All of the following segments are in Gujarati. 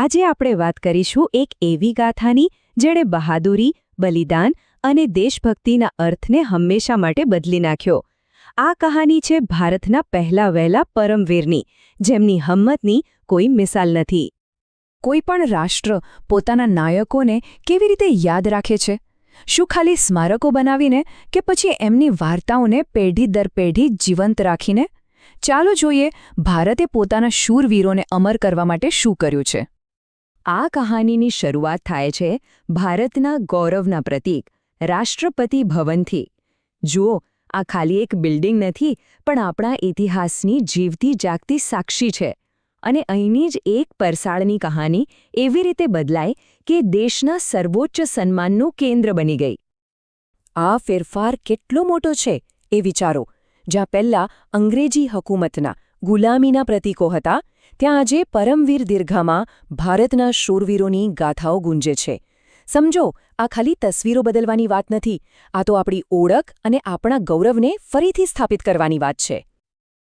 આજે આપણે વાત કરીશું એક એવી ગાથાની, જેણે બહાદુરી, બલિદાન અને દેશભક્તિના અર્થને હંમેશા માટે બદલી નાખ્યો. આ કહાની છે ભારતના પહેલા વહેલા પરમવીરની, જેમની હમ્મતની કોઈ મિસાલ નથી. કોઈ પણ રાષ્ટ્ર પોતાના નાયકોને કેવી રીતે યાદ રાખે છે? શું ખાલી સ્મારકો બનાવીને કે પછી એમની વાર્તાઓને પેઢી દર પેઢી જીવંત રાખીને? ચાલો જોઈએ ભારતે પોતાના શૂરવીરોને અમર કરવા માટે શું કર્યું છે. આ કહાનીની શરૂઆત થાય છે ભારતના ગૌરવના પ્રતીક, રાષ્ટ્રપતિ ભવનથી. જુઓ, આ ખાલી એક બિલ્ડિંગ નથી, પણ આપણા ઇતિહાસની જીવતી જાગતી સાક્ષી છે. અને અહીંની જ એક પરસાળની કહાની એવી રીતે બદલાય કે દેશના સર્વોચ્ચ સન્માનનું કેન્દ્ર બની ગઈ. આ ફેરફાર કેટલો મોટો છે એ વિચારો, જ્યાં પહેલાં અંગ્રેજી હકુમતના ગુલામીના પ્રતીકો હતા ત્યાં આજે પરમવીર દીર્ઘામાં ભારતના શૂરવીરોની ગાથાઓ ગુંજે છે. સમજો, આ ખાલી તસવીરો બદલવાની વાત નથી, આ તો આપણી ઓળખ અને આપણા ગૌરવને ફરીથી સ્થાપિત કરવાની વાત છે.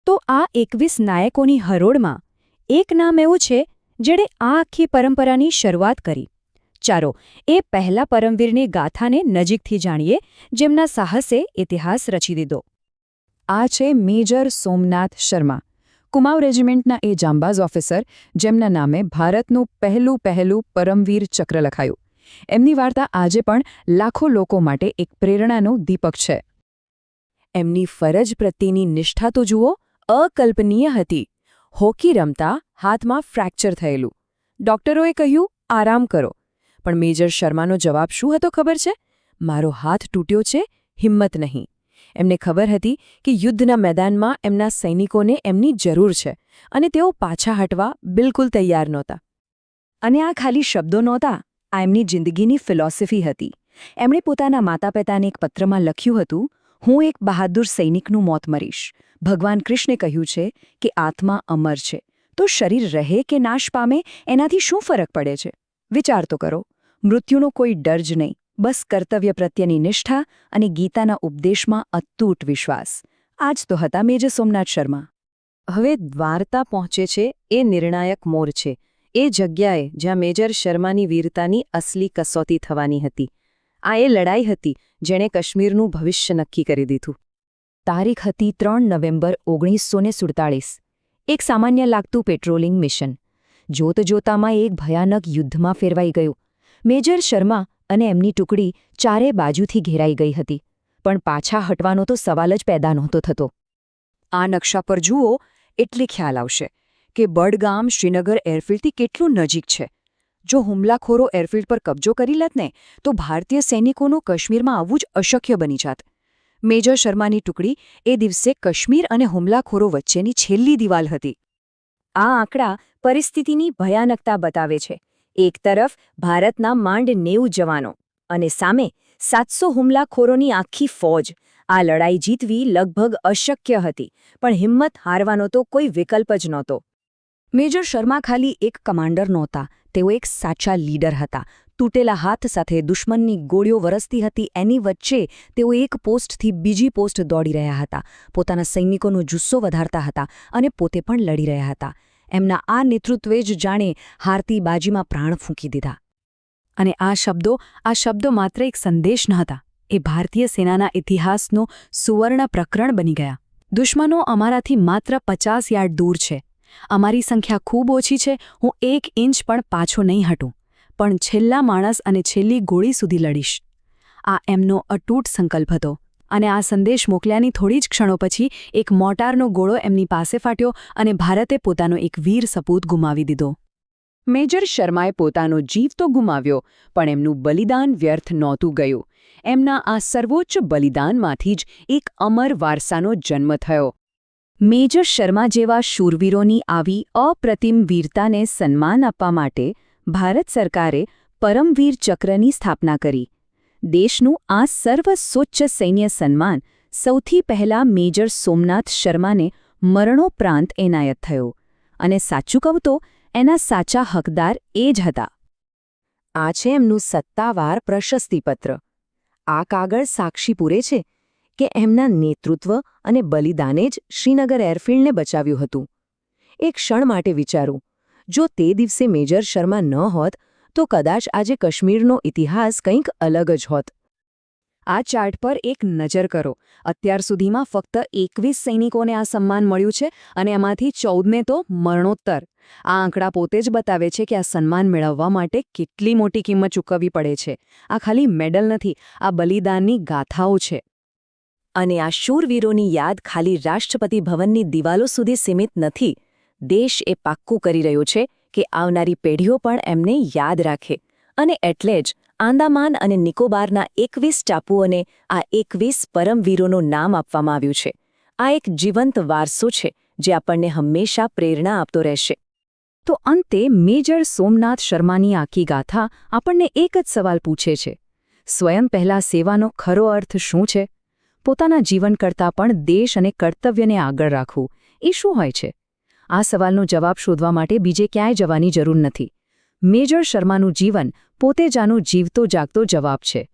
તો આ એકવીસ નાયકોની હરોળમાં એક નામ એવું છે, જેણે આ આખી પરંપરાની શરૂઆત કરી. ચાલો, એ પહેલા પરમવીરની ગાથાને નજીકથી જાણીએ, જેમના સાહસે ઇતિહાસ રચી દીધો. આ છે મેજર સોમનાથ શર્મા. કુમાઉ રેજિમેન્ટના એ જાંબાઝ ઓફિસર, જેમના નામે ભારતનું પહેલું પહેલું પરમવીર ચક્ર લખાયું. એમની વાર્તા આજે પણ લાખો લોકો માટે એક પ્રેરણાનો દીપક છે. એમની ફરજ પ્રત્યેની નિષ્ઠા તો જુઓ, અકલ્પનીય હતી. હોકી રમતા હાથમાં ફ્રેક્ચર થયેલું. ડોક્ટરોએ કહ્યું, આરામ કરો. પણ મેજર શર્માનો જવાબ શું હતો ખબર છે? મારો હાથ તૂટ્યો છે, હિંમત નહીં. એમને ખબર હતી કે યુદ્ધના મેદાનમાં એમના સૈનિકોને એમની જરૂર છે અને તેઓ પાછા હટવા બિલકુલ તૈયાર નહોતા. અને આ ખાલી શબ્દો નહોતા, આ એમની જિંદગીની ફિલોસોફી હતી. એમણે પોતાના માતા પિતાને એક પત્રમાં લખ્યું હતું, હું એક બહાદુર સૈનિકનું મોત મરીશ. ભગવાન કૃષ્ણે કહ્યું છે કે આત્મા અમર છે. તો શરીર રહે કે નાશ પામે, એનાથી શું ફરક પડે છે? વિચાર તો કરો. મૃત્યુનો કોઈ ડર જ નહીં. બસ કર્તવ્ય પ્રત્યેની નિષ્ઠા અને ગીતાના ઉપદેશમાં અતૂટ વિશ્વાસ. આજ તો હતા મેજર સોમનાથ શર્મા. હવે દ્વારતા પહોંચે છે, એ નિર્ણાયક મોર છે. એ જગ્યાએ જ્યાં મેજર શર્માની વીરતાની અસલી કસોટી થવાની હતી. આ એ લડાઈ હતી જેણે કાશ્મીરનું ભવિષ્ય નક્કી કરી દીધું. તારીખ હતી ત્રણ નવેમ્બર ઓગણીસો સુડતાળીસ. એક સામાન્ય લાગતું પેટ્રોલિંગ મિશન. જોત જોતામાં એક ભયાનક યુદ્ધમાં ફેરવાઈ ગયું. મેજર શર્મા અને એમની ટુકડી ચારે બાજુથી ઘેરાઈ ગઈ હતી, પણ પાછા હટવાનો તો સવાલ જ પેદા નહોતો થતો. આ નકશા પર જુઓ, એટલે ખ્યાલ આવશે કે બડગામ શ્રીનગર એરફિલ્ડથી કેટલું નજીક છે. જો હુમલાખોરો એરફિલ્ડ પર કબજો કરી લેત ને, તો ભારતીય સૈનિકોનું કાશ્મીરમાં આવવું જ અશક્ય બની જાત. મેજર શર્માની ટુકડી એ દિવસે કાશ્મીર અને હુમલાખોરો વચ્ચેની છેલ્લી દિવાલ હતી. આ આંકડા પરિસ્થિતિની ભયાનકતા બતાવે છે. એક તરફ ભારતના માંડ નેવું જવાનો અને સામે સાતસો હુમલાખોરોની આખી ફોજ. આ લડાઈ જીતવી લગભગ અશક્ય હતી, પણ હિંમત હારવાનો તો કોઈ વિકલ્પ જ નહોતો. મેજર શર્મા ખાલી એક કમાન્ડર નહોતા, તેઓ એક સાચા લીડર હતા. તૂટેલા હાથ સાથે દુશ્મનની ગોળીઓ વરસતી હતી, એની વચ્ચે તેઓ એક પોસ્ટથી બીજી પોસ્ટ દોડી રહ્યા હતા. પોતાના સૈનિકોનો જુસ્સો વધારતા હતા અને પોતે પણ લડી રહ્યા હતા. એમના આ નેતૃત્વે જ જાણે હારતી બાજીમાં પ્રાણ ફૂંકી દીધા. અને આ શબ્દો આ શબ્દો માત્ર એક સંદેશ ન હતા. એ ભારતીય સેનાના ઇતિહાસનો સુવર્ણ પ્રકરણ બની ગયા. દુશ્મનો અમારાથી માત્ર પચાસ યાર્ડ દૂર છે. અમારી સંખ્યા ખૂબ ઓછી છે. હું એક ઇંચ પણ પાછો નહીં હટું. પણ છેલ્લા માણસ અને છેલ્લી ગોળી સુધી લડીશ. આ એમનો અટૂટ સંકલ્પ હતો. અને આ સંદેશ મોકલ્યાની થોડી જ ક્ષણો પછી એક મોટારનો ગોળો એમની પાસે ફાટ્યો અને ભારતે પોતાનો એક વીર સપૂત ગુમાવી દીધો. મેજર શર્માએ પોતાનો જીવ તો ગુમાવ્યો, પણ એમનું બલિદાન વ્યર્થ નહોતું ગયું. એમના આ સર્વોચ્ચ બલિદાનમાંથી જ એક અમર વારસાનો જન્મ થયો. મેજર શર્મા જેવા શૂરવીરોની આવી અપ્રતિમ વીરતાને સન્માન આપવા માટે ભારત સરકારે પરમવીર ચક્રની સ્થાપના કરી. દેશનું આ સર્વસોચ્ચ સૈન્ય સન્માન સૌથી પહેલા મેજર સોમનાથ શર્માને મરણોપરાંત એનાયત થયો અને સાચું કહું તો એના સાચા હકદાર એ જ હતા. આ છે એમનું સત્તાવાર પ્રશસ્તિપત્ર. આ કાગળ સાક્ષી પૂરે છે કે એમના નેતૃત્વ અને બલિદાને જ શ્રીનગર એરફિલ્ડને બચાવ્યું હતું. એક ક્ષણ માટે વિચારું, જો તે દિવસે મેજર શર્મા ન હોત તો કદાચ આજે કાશ્મીરનો ઇતિહાસ કંઈક અલગ જ હોત. આ ચાર્ટ પર એક નજર કરો. અત્યાર સુધીમાં ફક્ત એકવીસ સૈનિકોને આ સન્માન મળ્યું છે અને એમાંથી ચૌદને તો મરણોત્તર. આ આંકડા પોતે જ બતાવે છે કે આ સન્માન મેળવવા માટે કેટલી મોટી કિંમત ચૂકવવી પડે છે. આ ખાલી મેડલ નથી, આ બલિદાનની ગાથાઓ છે. અને આ શૂરવીરોની યાદ ખાલી રાષ્ટ્રપતિ ભવનની દિવાલો સુધી સીમિત નથી. દેશ એ પાક્કું કરી રહ્યો છે. કે આવનારી પેઢીઓ પણ એમને યાદ રાખે. અને એટલે જ આંદામાન અને નિકોબારના એકવીસ ટાપુઓને આ એકવીસ પરમવીરોનું નામ આપવામાં આવ્યું છે. આ એક જીવંત વારસો છે, જે આપણને હંમેશા પ્રેરણા આપતો રહેશે. તો અંતે મેજર સોમનાથ શર્માની આખી ગાથા આપણને એક જ સવાલ પૂછે છે. સ્વયં પહેલા સેવાનો ખરો અર્થ શું છે? પોતાના જીવન કરતાં પણ દેશ અને કર્તવ્યને આગળ રાખવું, એ શું હોય છે? આ સવાલનો જવાબ શોધવા માટે બીજે ક્યાંય જવાની જરૂર નથી. મેજર શર્માનું જીવન પોતે જ જીવતો જાગતો જવાબ છે.